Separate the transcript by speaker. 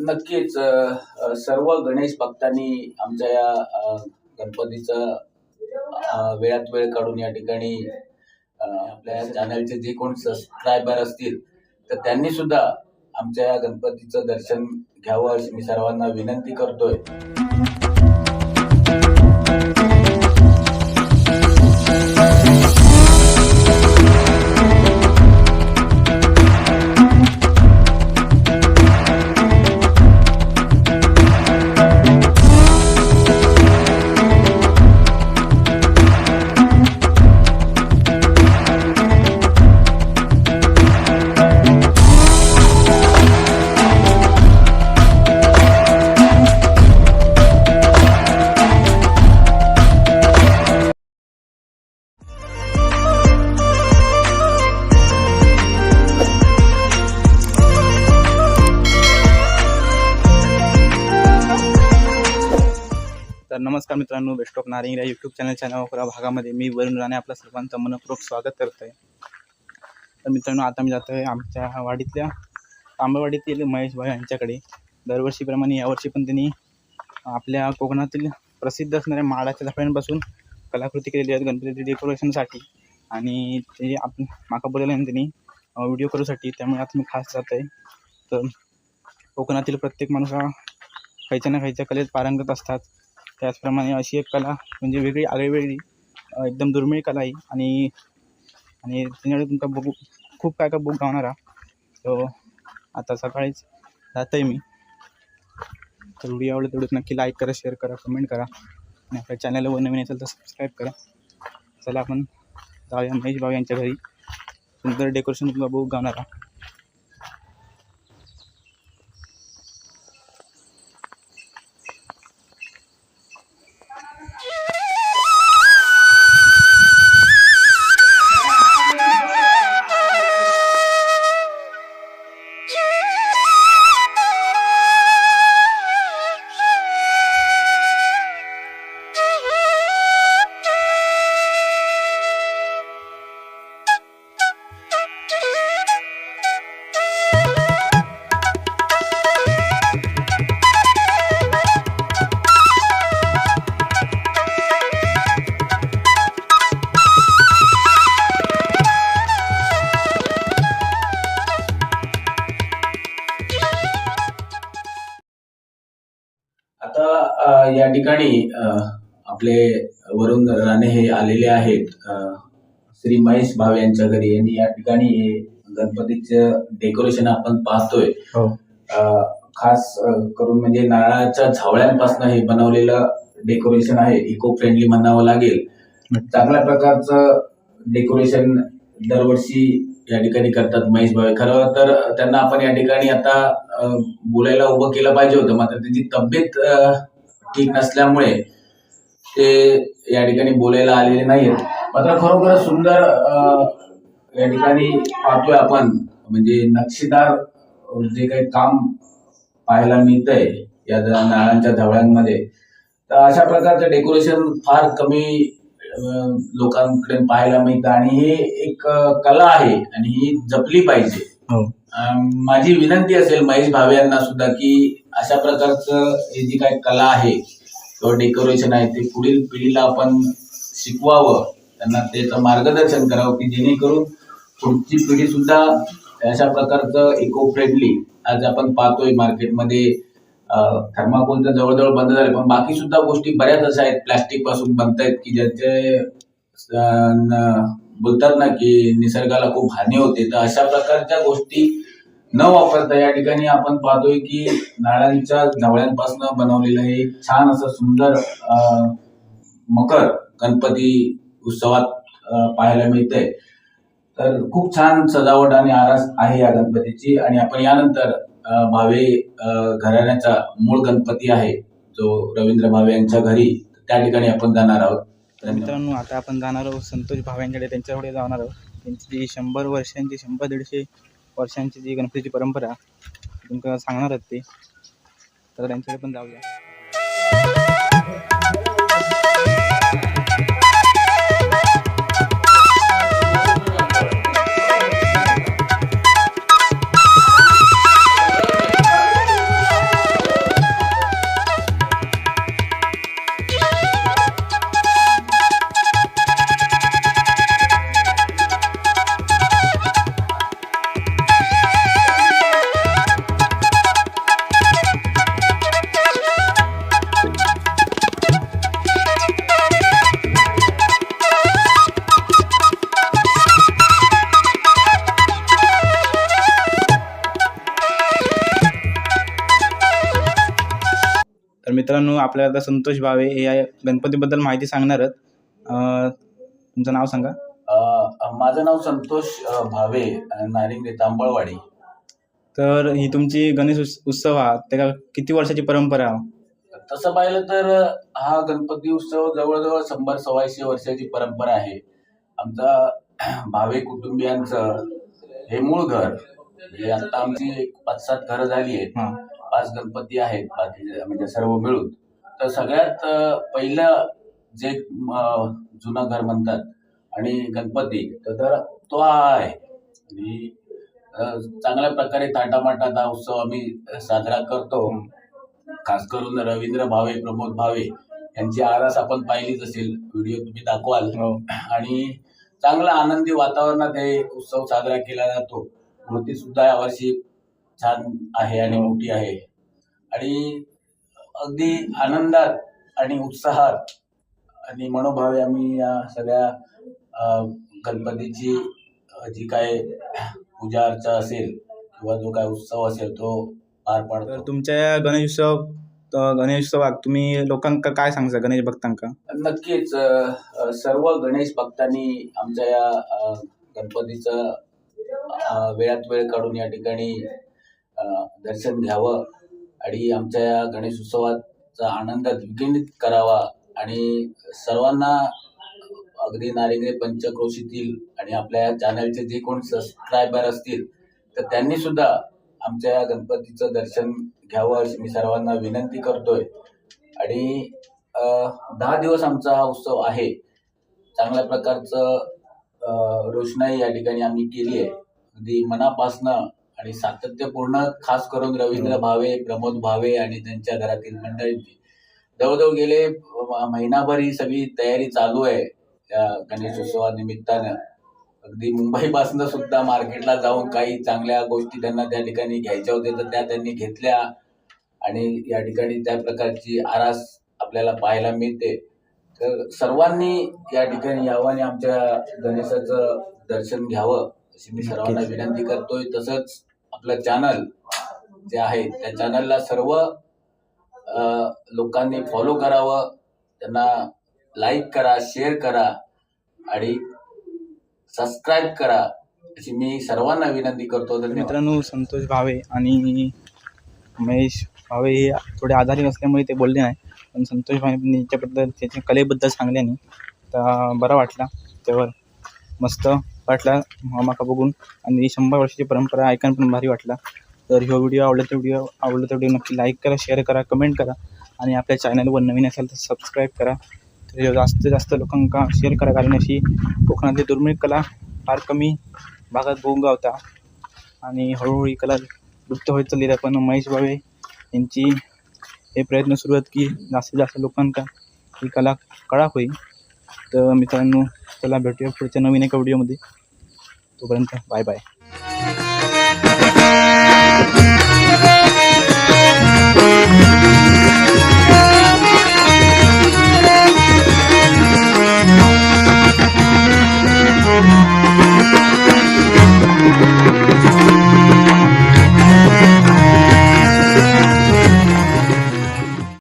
Speaker 1: नक्कीच सर्व गणेश भक्तांनी आमच्या या गणपतीचं वेळात वेळ काढून या ठिकाणी आपल्या चॅनलचे जे कोण सबस्क्रायबर असतील तर त्यांनी सुद्धा आमच्या या गणपतीचं दर्शन घ्यावं अशी मी सर्वांना विनंती करतोय.
Speaker 2: तर नमस्कार मित्रांनो बेस्ट ऑफ नारिंग यूट्यूब चॅनलच्या नवकरा भागामध्ये मी वरुण राणे आपल्या सर्वांचं मनपूर्वक स्वागत करत आहे तर मित्रांनो आता मी जातो आहे आमच्या वाडीतल्या तांबवाडीतील महेश भाई यांच्याकडे. दरवर्षीप्रमाणे यावर्षी पण त्यांनी आपल्या कोकणातील प्रसिद्ध असणाऱ्या माडाच्या झाडांपासून कलाकृती केलेली आहेत गणपती डेकोरेशनसाठी आणि ते आप माका बोलायला त्यांनी व्हिडिओ करूसाठी त्यामुळे आता मी खास जात आहे तर कोकणातील प्रत्येक माणूस हा खायच्या ना खायच्या कलेत पारंगत असतात. त्याचप्रमाणे अशी एक कला म्हणजे वेगळी आगळीवेगळी एकदम दुर्मिळ कला आहे. आणि आणि त्याच्याकडे तुमचा बघू खूप काय काय बुक गावणारा तो आता सकाळीच जात आहे मी. तर व्हिडिओ आवडला तेवढं नक्की लाईक करा शेअर करा कमेंट करा. आणि आपल्या चॅनलवर नवीन असेल तर सबस्क्राईब करा. चला आपण जाऊया महेश भाऊ यांच्या घरी. सुंदर डेकोरेशन तुमचा बुक गावणारा
Speaker 1: या ठिकाणी आपले वरुण राणे हे आलेले आहेत. श्री महेश भाव यांच्या घरी आणि या ठिकाणी हे गणपतीचं डेकोरेशन आपण पाहतोय.
Speaker 2: हो.
Speaker 1: खास करून म्हणजे नारळाच्या झावळ्यांपासून हे बनवलेलं डेकोरेशन आहे. इको फ्रेंडली म्हणावं लागेल. चांगल्या प्रकारचं डेकोरेशन दरवर्षी या ठिकाणी करतात महेश भावे. खरं तर त्यांना आपण या ठिकाणी आता बोलायला उभं केलं पाहिजे होतं. मात्र त्यांची तब्येत ठीक नसल्यामुळे ते या ठिकाणी बोलायला आलेले नाहीत मात्र खरोखर सुंदर या ठिकाणी पाहतोय आपण. म्हणजे नक्षीदार जे काही काम पाहायला मिळतंय या नारळांच्या धवळ्यांमध्ये तर अशा प्रकारचं डेकोरेशन फार कमी लोकांकडे पाहायला मिळतं. आणि हे एक कला आहे आणि ही जपली पाहिजे.
Speaker 2: हो.
Speaker 1: माझी विनंती असेल महेश भावे यांना सुद्धा की अशा प्रकारचं हे जी काय कला आहे किंवा डेकोरेशन आहे ते पुढील पिढीला आपण शिकवावं. त्यांना त्याचं मार्गदर्शन करावं की जेणेकरून पुढची पिढी सुद्धा अशा प्रकारचं इको फ्रेंडली आज आपण पाहतोय मार्केटमध्ये थर्माकोल तर जवळजवळ बंद झाले पण बाकी सुद्धा गोष्टी बऱ्याच अशा आहेत प्लॅस्टिकपासून बनतायत की ज्याचे न- बोलतात ना की निसर्गाला खूप हानी होते तर अशा प्रकारच्या गोष्टी न वापरता या ठिकाणी आपण पाहतोय की नारळांच्या नवळ्यांपासून बनवलेलं हे एक छान असं सुंदर मकर गणपती उत्सवात पाहायला मिळतंय. तर खूप छान सजावट आणि आरास आहे या गणपतीची आणि आपण यानंतर भावे घराण्याचा मूळ गणपती आहे जो रवींद्र भावे यांच्या घरी त्या ठिकाणी आपण जाणार आहोत.
Speaker 2: तर मित्रांनो आता आपण जाणार आहोत संतोष भावेंकडे त्यांच्याकडे जाणार आहोत. त्यांची जी शंभर वर्षांची शंभर दीडशे वर्षांची जी गणपतीची परंपरा तुमका सांगणार आहेत ते? तर त्यांच्याकडे पण जाऊया. मित्रांनो आपल्याला आता संतोष भावे हे या गणपतीबद्दल माहिती सांगणारच तुमचं नाव सांगा.
Speaker 1: अ, माझं नाव संतोष अ, भावे अ, नारिंगे तांबळवाडी.
Speaker 2: तर ही तुमची गणेश उत्स- उत्सव हा त्याला किती वर्षाची परंपरा?
Speaker 1: तसं पाहिलं तर अ, हा गणपती उत्सव जवळजवळ शंभर सव्वाशे वर्षाची परंपरा आहे. आमचा भावे कुटुंबियांचं हे मूळ घर. म्हणजे आता आमची एक पाच सात घरं झाली आहेत.
Speaker 2: हा.
Speaker 1: पाच गणपती आहेत बाकी म्हणजे सर्व मिळून. तर सगळ्यात पहिलं जे जुनं घर म्हणतात आणि गणपती तर तो हा आहे. आणि चांगल्या प्रकारे थाटामाटात हा उत्सव आम्ही साजरा करतो. खास करून रवींद्र भावे प्रमोद भावे यांची आरास आपण पाहिलीच असेल. व्हिडिओ तुम्ही दाखवाल.
Speaker 2: हो.
Speaker 1: आणि चांगला आनंदी वातावरणात हे उत्सव साजरा केला जातो. मूर्ती सुद्धा यावर्षी छान आहे आणि मोठी आहे. आणि अगदी आनंदात आणि उत्साहात आणि मनोभावे आम्ही या सगळ्या गणपतीची जी काय पूजा अर्चा असेल किंवा जो काय उत्सव असेल तो पार
Speaker 2: तर
Speaker 1: पाडतो
Speaker 2: तुमच्या या गणेशोत्सव गणेशोत्सवाक तुम्ही लोकांका काय सांगता गणेश भक्तांका?
Speaker 1: नक्कीच सर्व गणेश भक्तांनी आमच्या या गणपतीचं वेळात वेळ काढून या ठिकाणी दर्शन घ्यावं आणि आमच्या या गणेश उत्सवाचा आनंद द्विगुणित करावा आणि सर्वांना अगदी नारिंगे पंचक्रोशीतील आणि आपल्या या चॅनलचे जे कोण सबस्क्रायबर असतील तर त्यांनी सुद्धा आमच्या या गणपतीचं दर्शन घ्यावं अशी मी सर्वांना विनंती करतोय. आणि दहा दिवस आमचा हा उत्सव आहे. चांगल्या प्रकारचं रोषणाई या ठिकाणी आम्ही केली आहे अगदी मनापासनं आणि सातत्यपूर्ण खास करून रवींद्र भावे प्रमोद भावे आणि त्यांच्या घरातील मंडळींची. जवळजवळ गेले महिनाभर ही सगळी तयारी चालू आहे या गणेशोत्सवानिमित्तानं. अगदी मुंबईपासून सुद्धा मार्केटला जाऊन काही चांगल्या गोष्टी त्यांना त्या ठिकाणी घ्यायच्या होत्या तर त्या त्यांनी घेतल्या. आणि या ठिकाणी त्या प्रकारची आरास आपल्याला पाहायला मिळते. तर सर्वांनी या ठिकाणी यावं आणि आमच्या गणेशाचं दर्शन घ्यावं अशी मी सर्वांना. विनंती करतोय. तसंच आपलं चॅनल जे आहे त्या चॅनलला सर्व लोकांनी फॉलो करावं त्यांना लाईक करा शेअर करा आणि सबस्क्राईब करा अशी मी सर्वांना विनंती करतो. तर
Speaker 2: मित्रांनो संतोष भावे आणि महेश भावे हे थोडे आजारी असल्यामुळे ते बोलले नाही पण संतोष भावे याच्याबद्दल त्याच्या कलेबद्दल सांगल्याने तर बरं वाटला. त्यावर मस्त. वाटला मामाका बघून. आणि शंभर वर्षाची परंपरा ऐकायला पण भारी वाटला. तर ह्यो व्हिडिओ आवडला तर व्हिडिओ आवडला तर व्हिडिओ नक्की लाईक करा शेअर करा कमेंट करा. आणि आपल्या चॅनलवर नवीन असेल तर सबस्क्राईब करा. तर ह्यो जास्तीत जास्त लोकांका शेअर करा कारण अशी कोकणातली दुर्मिळ कला फार कमी भागात बोंग गावता. आणि हळूहळू ही कला लुप्त होत चालली आहे. पण महेश भावे यांची हे प्रयत्न सुरू आहेत की जास्तीत जास्त लोकांका ही कला कळा होईल. तर मित्रांनो चला भेटूया पुढच्या नवीन एका व्हिडिओमध्ये तोपर्यंत बाय बाय.